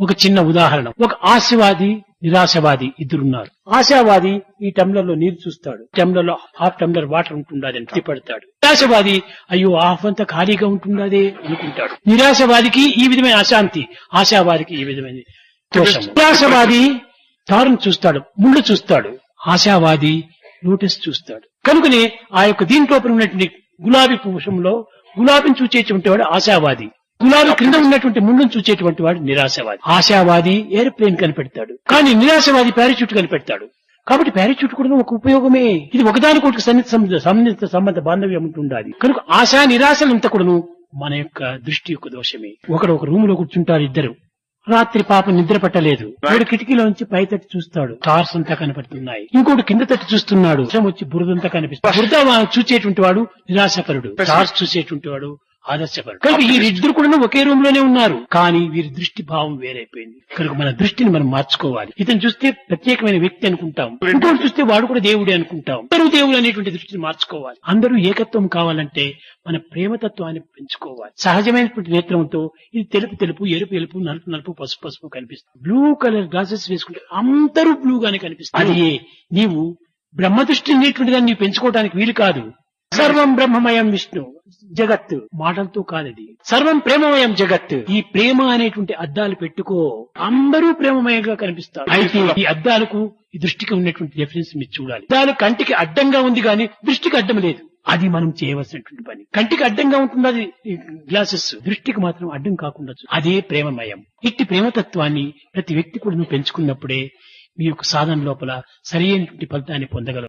ఒక చిన్న ఉదాహరణ. ఒక ఆశవాది నిరాశవాది ఇద్దరున్నారు. ఆశావాది ఈ టంబ్లర్లో నీరు చూస్తాడు. టంబ్లర్లో హాఫ్ టంబ్లర్ వాటర్ ఉంటుండదని అని పడతాడు నిరాశవాది అయ్యో హాఫ్ అంతా ఖాళీగా ఉంటుండదే అనుకుంటాడు. నిరాశవాదికి ఈ విధమైన అశాంతి ఆశావాదికి ఈ విధమైన నిరాశవాది తారును చూస్తాడు ముళ్ళు చూస్తాడు ఆశావాది లోటస్ చూస్తాడు. కనుకనే ఆ యొక్క దీంట్లో ఉన్నటువంటి గులాబీ పుష్పంలో గులాబీని చూచేటువంటి వాడు ఆశావాది. గులాబీ క్రింద ఉన్నటువంటి ముళ్ళను చూచేటువంటి వాడు నిరాశవాది. ఆశావాది ఏరోప్లేన్ కనిపెడతాడు. కానీ నిరాశవాది పారాచూట్ కనిపెడతాడు. కాబట్టి పారాచూట్ కూడా ఒక ఉపయోగమే. ఇది ఒకదానికొకటి సన్నిహిత సంబంధ సన్నిహిత సంబంధ బాంధవ్యం ఉంటుండాలి కనుక ఆశా నిరాశలంతా కూడాను మన యొక్క దృష్టి యొక్క దోషమే. ఒకడు ఒక రూమ్లో కూర్చుంటారు ఇద్దరు. రాత్రి పాప నిద్ర పట్టలేదు. వాడు కిటికీలోంచి పై తట్టు చూస్తాడు. స్టార్స్ అంతా కనపడుతున్నాయి. ఇంకోటి కింద తట్టు చూస్తున్నాడు. వచ్చి బురదంతా కనిపిస్తుంది. బురద చూచేటువంటి వాడు నిరాశపరుడు. స్టార్స్ చూసేటువంటి వాడు ఆదర్శపరుడు కనుక ఈ ఇద్దరు కూడా ఒకే రూమ్లోనే ఉన్నారు. కానీ వీరి దృష్టి భావం వేరైపోయింది. కనుక మన దృష్టిని మనం మార్చుకోవాలి. ఇతను చూస్తే ప్రత్యేకమైన వ్యక్తి అనుకుంటాం. ఇంకోటి చూస్తే వాడు కూడా దేవుడే అనుకుంటాం. అందరూ దేవుడు అనేటువంటి దృష్టిని మార్చుకోవాలి. అందరూ ఏకత్వం కావాలంటే మన ప్రేమతత్వాన్ని పెంచుకోవాలి. సహజమైనటువంటి నేత్రంతో ఇది తెలుపు తెలుపు ఎరుపు ఎరుపు నలుపు నలుపు పసుపు పసుపు కనిపిస్తుంది. బ్లూ కలర్ గ్లాసెస్ వేసుకుంటే అందరూ బ్లూ గానే కనిపిస్తుంది అది నీవు బ్రహ్మ దృష్టి అనేటువంటి దాన్ని పెంచుకోవడానికి వీలు కాదు. సర్వం బ్రహ్మమయం విష్ణు జగత్ మాటలతో కాదది సర్వం ప్రేమమయం జగత్. ఈ ప్రేమ అనేటువంటి అద్దాలు పెట్టుకో అందరూ ప్రేమమయంగా కనిపిస్తారు. అయితే ఈ అద్దాలకు ఈ దృష్టికి ఉన్నటువంటి డిఫరెన్స్ మీరు చూడాలి. అద్దాలు కంటికి అడ్డంగా ఉంది కానీ దృష్టికి అడ్డం లేదు. అది మనం చేయవలసినటువంటి పని. కంటికి అడ్డంగా ఉంటుంది అది? గ్లాసెస్ దృష్టికి మాత్రం అడ్డం కాకుండా అదే ప్రేమమయం. ఇట్టి ప్రేమతత్వాన్ని ప్రతి వ్యక్తి కూడా నువ్వు పెంచుకున్నప్పుడే మీ యొక్క సాధన లోపల సరైనటువంటి ఫలితాన్ని పొందగలరు.